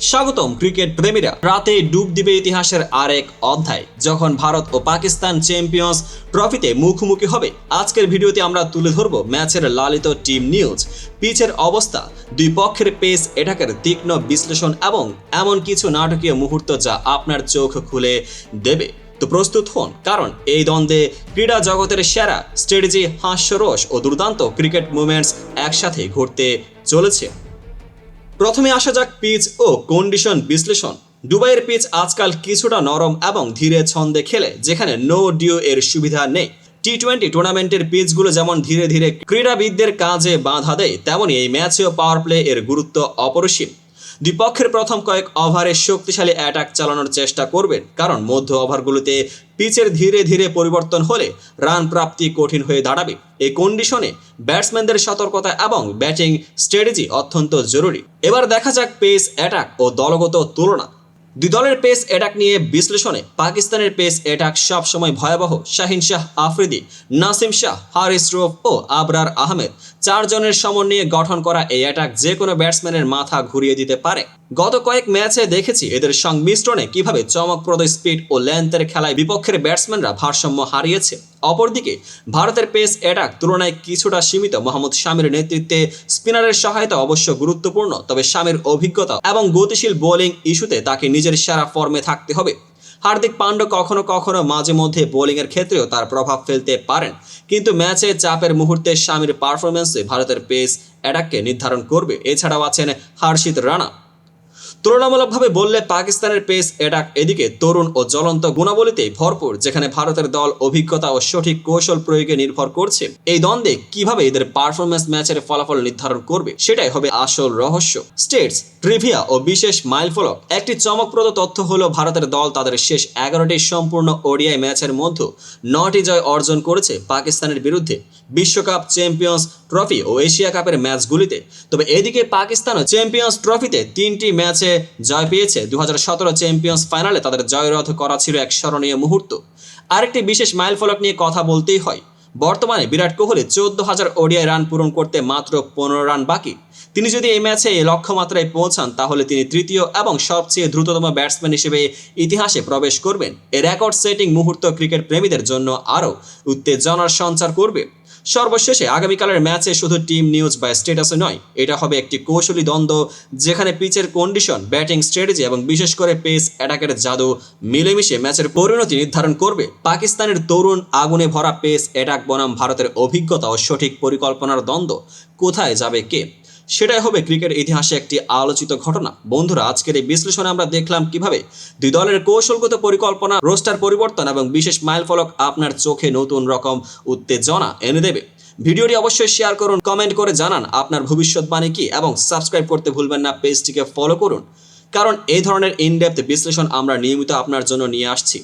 স্বাগতম ক্রিকেট প্রেমীরা। রাতে ডুব দিবে ইতিহাসের আরেক অধ্যায়, যখন ভারত ও পাকিস্তান চ্যাম্পিয়ন্স ট্রফিতে মুখোমুখি হবে। আজকের ভিডিওতে আমরা তুলে ধরব ম্যাচের লালিত টিম নিউজ। পিচের অবস্থা, দুই পক্ষের পেস এটাকের তীক্ষ্ণ বিশ্লেষণ এবং এমন কিছু নাটকীয় মুহূর্ত যা আপনার চোখ খুলে দেবে। তো প্রস্তুত হন, কারণ এই দ্বন্দ্বে ক্রীড়া জগতের সেরা স্ট্র্যাটেজি, হাস্যরস ও দুর্দান্ত ক্রিকেট মুভমেন্টস একসাথে ঘটতে চলেছে। প্রথমে আসা যাক পিচ ও কন্ডিশন বিশ্লেষণ। দুবাইয়ের পিচ আজকাল কিছুটা নরম এবং ধীরে ছন্দে খেলে, যেখানে নো ডিও এর সুবিধা নেই। টি টোয়েন্টি টুর্নামেন্টের পিচগুলো যেমন ধীরে ধীরে ক্রীড়াবিদদের কাজে বাধা দেয় তেমনই এই ম্যাচেও পাওয়ার প্লে এর গুরুত্ব অপরিসীম। দুই প্রথম কয়েক ওভারে শক্তিশালী অ্যাটাক চালানোর চেষ্টা করবেন। কারণ মধ্য ওভারগুলোতে পিচের ধীরে ধীরে পরিবর্তন হলে রান প্রাপ্তি কঠিন হয়ে দাঁড়াবে। এই কন্ডিশনে ব্যাটসম্যানদের সতর্কতা এবং ব্যাটিং স্ট্র্যাটেজি অত্যন্ত জরুরি। এবার দেখা যাক পেস অ্যাটাক ও দলগত তুলনা। দুই দলের পেস অ্যাটাক নিয়ে বিশ্লেষণে পাকিস্তানের পেস অ্যাটাক সবসময় ভয়াবহ। শাহিন শাহ, আফ্রিদি, নাসিম শাহ, হারিস রোফ ও আবরার আহমেদ চারজনের সমন্বয়ে গঠন করা এই অ্যাটাক যে কোনো ব্যাটসম্যানের মাথা ঘুরিয়ে দিতে পারে। গত কয়েক ম্যাচে দেখেছি এদের সংমিশ্রণে কীভাবে চমকপ্রদ স্পিড ও লেন্থের খেলায় বিপক্ষের ব্যাটসম্যানরা ভারসাম্য হারিয়েছে। অপরদিকে, ভারতের পেস অ্যাটাক তুলনায় কিছুটা সীমিত মোহাম্মদ শামির নেতৃত্বে স্পিনারের সহায়তা অবশ্য গুরুত্বপূর্ণ, তবে শামির অভিজ্ঞতা এবং গতিশীল বোলিং ইস্যুতে তাকে নিজের সেরা ফর্মে থাকতে হবে। হার্দিক পান্ড্য কখনো কখনো মাঝে মধ্যে বোলিংয়ের ক্ষেত্রেও তার প্রভাব ফেলতে পারেন, কিন্তু ম্যাচে চাপের মুহূর্তে স্বামীর পারফরমেন্সে ভারতের পেস অ্যাটাককে নির্ধারণ করবে। এছাড়াও আছেন হার্ষিত রানা। তুলনামূলকভাবে বললে পাকিস্তানের পেস অ্যাটাক এদিকে তরুণ ও জ্বলন্ত গুণাবলীতেই ভরপুর, যেখানে ভারতের দল অভিজ্ঞতা ও সঠিক কৌশল প্রয়োগে নির্ভর করছে। এই দ্বন্দ্বে কীভাবে এদের পারফরমেন্স ম্যাচের ফলাফল নির্ধারণ করবে, সেটাই হবে আসল রহস্য। স্টেটস, ট্রিভিয়া ও বিশেষ মাইলফলক। একটি চমকপ্রদ তথ্য হলো, ভারতের দল তাদের শেষ এগারোটি সম্পূর্ণ ওডিআই ম্যাচের মধ্যে নটি জয় অর্জন করেছে পাকিস্তানের বিরুদ্ধে। বিশ্বকাপ চ্যাম্পিয়ন্স ট্রফি ও এশিয়া কাপের ম্যাচগুলিতে। তবে এদিকে পাকিস্তানও চ্যাম্পিয়ন্স ট্রফিতে তিনটি ম্যাচে জয় পেয়েছে। দুহাজার সতেরো চ্যাম্পিয়ন্স ফাইনালে তাদের জয়রথ করা ছিল এক স্মরণীয় মুহূর্ত। আরেকটি বিশেষ মাইলফলক নিয়ে কথা বলতেই হয়। বর্তমানে বিরাট কোহলি চোদ্দ হাজার ওডিআই রান পূরণ করতে মাত্র পনেরো রান বাকি। তিনি যদি এই ম্যাচে এই লক্ষ্যমাত্রায় পৌঁছান, তাহলে তিনি তৃতীয় এবং সবচেয়ে দ্রুততম ব্যাটসম্যান হিসেবে ইতিহাসে প্রবেশ করবেন। এই রেকর্ড সেটিং মুহূর্ত ক্রিকেট প্রেমীদের জন্য আরও উত্তেজনার সঞ্চার করবে। সর্বশেষে আগামীকালের ম্যাচে শুধু টিম নিউজ বা স্টেটাসে নয়, এটা হবে একটি কৌশলী দ্বন্দ্ব যেখানে পিচের কন্ডিশন, ব্যাটিং স্ট্র্যাটেজি এবং বিশেষ করে পেস অ্যাটাকের জাদু মিলেমিশে ম্যাচের পরিণতি নির্ধারণ করবে। পাকিস্তানের তরুণ আগুনে ভরা পেস অ্যাটাক বনাম ভারতের অভিজ্ঞতা ও সঠিক পরিকল্পনার দ্বন্দ্ব। কোথায় যাবে কে? সেটাই হবে ক্রিকেট ইতিহাসে একটি আলোচিত ঘটনা। বন্ধুরা, আজকের এই বিশ্লেষণে আমরা দেখলাম কীভাবে দুই দলের কৌশলগত পরিকল্পনা, রোস্টার পরিবর্তন এবং বিশেষ মাইলফলক আপনার চোখে নতুন রকম উত্তেজনা এনে দেবে। ভিডিওটি অবশ্যই শেয়ার করুন, কমেন্ট করে জানান আপনার ভবিষ্যৎবাণী কি এবং সাবস্ক্রাইব করতে ভুলবেন না, পেজটিকে ফলো করুন। কারণ এই ধরনের ইনডেপথ বিশ্লেষণ আমরা নিয়মিত আপনার জন্য নিয়ে আসছি।